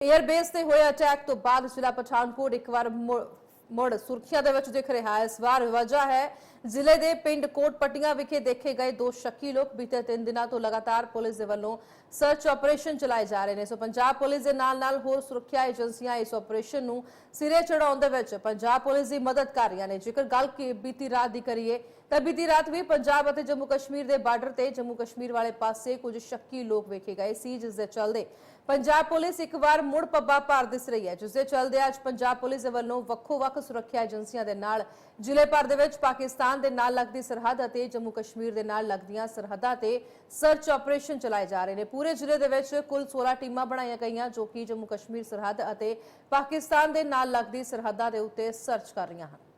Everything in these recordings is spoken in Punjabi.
에ਅਰਬੇਸ ਤੇ ਹੋਏ ਅਟੈਕ ਤੋਂ ਬਾਅਦ ਜ਼ਿਲ੍ਹਾ ਪਠਾਨਕੋਟ ਇੱਕ ਵਾਰ ਮੁੜ- ਸੁਰਖੀਆਂ ਦੇ ਵਿੱਚ ਦਿਖ ਰਿਹਾ ਹੈ। ਇਸ ਵਾਰ ਵਜ੍ਹਾ ਹੈ, ਜ਼ਿਲ੍ਹੇ ਦੇ ਪਿੰਡ ਕੋਟ ਵਿਖੇ ਦੇਖੇ ਗਏ ਦੋ ਸ਼ੱਕੀ ਲੋਕ ਬੀਤੇ ਤਿੰਨ ਦਿਨਾਂ ਤੋਂ ਲਗਾਤਾਰ ਪੁਲਿਸ ਦੇ ਵੱਲੋਂ ਸਰਚ ਆਪਰੇਸ਼ਨ ਚਲਾਏ ਜਾ ਰਹੇ ਨੇ। ਸੋ ਪੰਜਾਬ ਪੁਲਿਸ ਦੇ ਨਾਲ ਨਾਲ ਹੋਰ ਸੁਰੱਖਿਆ ਏਜੰਸੀਆਂ ਇਸ ਆਪਰੇਸ਼ਨ ਨੂੰ ਸਿਰੇ ਚੜਾਉਣ ਦੇ ਵਿੱਚ ਪੰਜਾਬ ਪੁਲਿਸ ਦੀ ਮਦਦ ਕਰ ਰਹੀਆਂ ਨੇ। ਜੇਕਰ ਗੱਲ ਕੀ ਬੀਤੀ ਰਾਤ ਦੀ ਕਰੀਏ ਤਾਂ ਬੀਤੀ ਰਾਤ ਵੀ ਪੰਜਾਬ ਅਤੇ ਜੰਮੂ ਕਸ਼ਮੀਰ ਦੇ ਬਾਰਡਰ ਤੇ ਜੰਮੂ ਕਸ਼ਮੀਰ ਵਾਲੇ ਪਾਸੇ ਕੁਝ ਸ਼ੱਕੀ ਲੋਕ ਵੇਖੇ ਗਏ ਸੀ, ਜਿਸ ਦੇ ਚੱਲਦੇ ਪੰਜਾਬ ਪੁਲਿਸ ਇੱਕ ਵਾਰ ਮੁੜ ਪੱਬਾ ਭਾਰ ਦਿਸ ਰਹੀ ਹੈ, ਜਿਸ ਦੇ ਚੱਲਦੇ ਅੱਜ ਪੰਜਾਬ ਪੁਲਿਸ ਦੇ ਵੱਲੋਂ ਵੱਖੋ-ਵੱਖ ਸੁਰੱਖਿਆ ਏਜੰਸੀਆਂ ਦੇ ਨਾਲ ਜ਼ਿਲ੍ਹੇ ਭਰ ਦੇ ਵਿੱਚ ਪਾਕਿਸਤਾਨ ਦੇ ਨਾਲ ਲੱਗਦੀ ਸਰਹੱਦ ਅਤੇ ਜੰਮੂ ਕਸ਼ਮੀਰ ਦੇ ਨਾਲ ਲੱਗਦੀਆਂ ਸਰਹੱਦਾਂ ਤੇ ਸਰਚ ਆਪਰੇਸ਼ਨ ਚਲਾਏ ਜਾ ਰਹੇ ਨੇ। ਪੂਰੇ ਜ਼ਿਲ੍ਹੇ ਦੇ ਵਿੱਚ ਕੁੱਲ 16 ਟੀਮਾਂ ਬਣਾਈਆਂ ਗਈਆਂ, ਜੋ ਕਿ ਜੰਮੂ ਕਸ਼ਮੀਰ ਸਰਹੱਦ ਅਤੇ ਪਾਕਿਸਤਾਨ ਦੇ ਨਾਲ ਲੱਗਦੀ ਸਰਹੱਦਾਂ ਦੇ ਉੱਤੇ ਸਰਚ ਕਰ ਰਹੀਆਂ ਹਨ।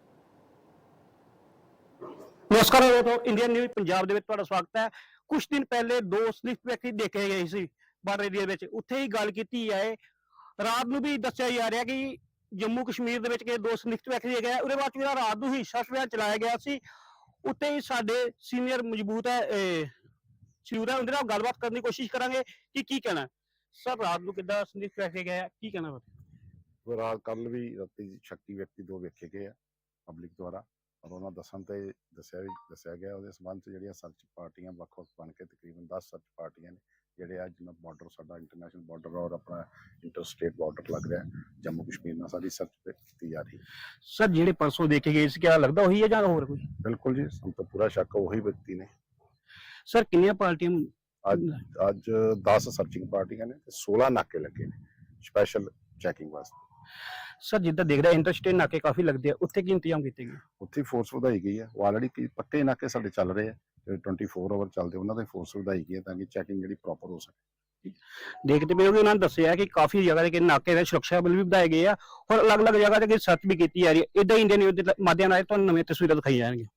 ਨਮਸਕਾਰ ਇੰਡੀਅਨ ਨਿਊਜ਼ ਪੰਜਾਬ ਦੇ ਵਿੱਚ ਤੁਹਾਡਾ ਸਵਾਗਤ ਹੈ। ਕੁਝ ਦਿਨ ਪਹਿਲੇ ਦੋ ਸਲਿਪ ਵਿਅਕਤੀ ਦੇਖੇ ਗਏ ਸੀ ਬਾਰਡਰ ਏਰੀਆ ਵਿੱਚ। ਉੱਥੇ ਹੀ ਗੱਲ ਕੀਤੀ ਹੈ ਰਾਤ ਨੂੰ ਵੀ ਦੱਸਿਆ ਜਾ ਰਿਹਾ ਕਿ ਜੰਮੂ ਕਸ਼ਮੀਰ ਦੇ ਵਿੱਚ ਕਿ ਦੋ ਸਲਿਪ ਵਿਅਕਤੀ ਗਏ ਉਹਦੇ ਬਾਅਦ ਜਿਹੜਾ ਰਾਤ ਨੂੰ ਹੀ ਸ਼ਸਤਰ ਚਲਾਇਆ ਗਿਆ ਸੀ ਉੱਤੇ ਹੀ ਸਾਡੇ ਸੀਨੀਅਰ ਮਜ਼ਬੂਤ ਹੈ ਸਿਊਰਾ ਉਹਦੇ ਨਾਲ ਗੱਲਬਾਤ ਕਰਨ ਦੀ ਕੋਸ਼ਿਸ਼ ਕਰਾਂਗੇ ਕਿ ਕੀ ਕਹਿਣਾ ਸਰ, ਰਾਤ ਨੂੰ ਕਿੱਦਾਂ ਸਲਿਪ ਵਿਅਕਤੀ ਗਏ ਕੀ ਕਹਿਣਾ ਉਹ ਰਾਤ ਕੱਲ ਵੀ ਰਾਤੀ ਸ਼ੱਕੀ ਵਿਅਕਤੀ ਦੋ ਵੇਖੇ ਗਏ ਆ ਪਬਲਿਕ ਦੁਆਰਾ। ਔਰ ਉਹਨਾਂ ਦੱਸਣ ਤੇ ਦੱਸਿਆ ਵੀ ਦੱਸਿਆ ਗਿਆ ਉਹਦੇ ਸੰਬੰਧ ਚ ਜਿਹੜੀਆਂ ਸਰਚ ਪਾਰਟੀਆਂ ਵੱਖ-ਵੱਖ ਬਣ ਕੇ ਤਕਰੀਬਨ 10 ਸਰਚ ਪਾਰਟੀਆਂ ਨੇ ਜਿਹੜੇ ਅੱਜ ਨਾ ਬਾਰਡਰ ਸਾਡਾ ਇੰਟਰਨੈਸ਼ਨਲ ਬਾਰਡਰ ਔਰ ਆਪਣਾ ਇੰਟਰ ਸਟੇਟ ਬਾਰਡਰ ਲੱਗ ਰਿਹਾ। ਜੰਮੂ ਕਸ਼ਮੀਰ ਨਾਲ ਸਾਡੀ ਸਰਚ ਕੀਤੀ ਜਾ ਰਹੀ ਸਰ ਜਿਹੜੇ ਪਰਸੋਂ ਦੇਖੇ ਗਏ ਸੀ ਕਿਆ ਲੱਗਦਾ ਉਹੀ ਹੈ ਜਾਂ ਹੋਰ ਕੋਈ? ਬਿਲਕੁਲ ਜੀ ਸਾਨੂੰ ਤਾਂ ਪੂਰਾ ਸ਼ੱਕ ਉਹੀ ਵਿਅਕਤੀ ਨੇ। ਸਰ ਕਿੰਨੀਆਂ ਪਾਰਟੀਆਂ ਅੱਜ ਅੱਜ 10 ਸਰਚਿੰਗ ਪਾਰਟੀਆਂ ਨੇ ਤੇ 16 ਨਾਕੇ ਲੱਗੇ ਨੇ ਸਪੈਸ਼ਲ ਚੈਕਿੰਗ ਵਾਸਤੇ। ਸਰ ਜਿੱਦਾਂ ਦੇਖਦਾ ਇੰਟਰਸਟੇਟ ਨਾਕੇ ਕਾਫੀ ਲੱਗਦੇ ਆ। ਉੱਥੇ ਕੀ ਇੰਤਜ਼ਾਮ ਕੀਤੇ ਗਏ? ਉੱਥੇ ਫੋਰਸ ਵਧਾਈ ਗਈ ਹੈ ਉਹ ਆਲਰੇਡੀ ਪੱਕੇ ਨਾਕੇ ਸਾਡੇ ਚੱਲ ਰਹੇ ਆ। ਤੇ 24 ਆਵਰ ਚੱਲਦੇ ਉਹਨਾਂ ਦੇ ਫੋਰਸ ਵਧਾਈ ਗਈ ਹੈ ਤਾਂ ਕਿ ਚੈਕਿੰਗ ਜਿਹੜੀ ਪ੍ਰੋਪਰ ਹੋ ਸਕੇ। ਦੇਖਦੇ ਪਏ ਹੋ ਕਿ ਉਹਨਾਂ ਨੇ ਦੱਸਿਆ ਕਿ ਕਾਫੀ ਜਗ੍ਹਾ ਤੇ ਕਿ ਨਾਕੇ ਦੇ ਸੁਰੱਖਿਆ ਬਲ ਵੀ ਵਧਾਏ ਗਏ ਆ। ਔਰ ਅਲੱਗ-ਅਲੱਗ ਜਗ੍ਹਾ ਤੇ ਕਿ ਸਰਚ ਵੀ ਕੀਤੀ ਜਾ ਰਹੀ ਹੈ ਇਦਾਂ ਇੰਡੀਅਨ ਨਿਊਜ਼ ਦੇ ਮਾਧਿਅਮ ਨਾਲ ਤੁਹਾਨੂੰ ਨਵੀਆਂ ਤਸਵੀਰਾਂ ਦਿਖਾਈ ਜਾਣਗੀਆਂ।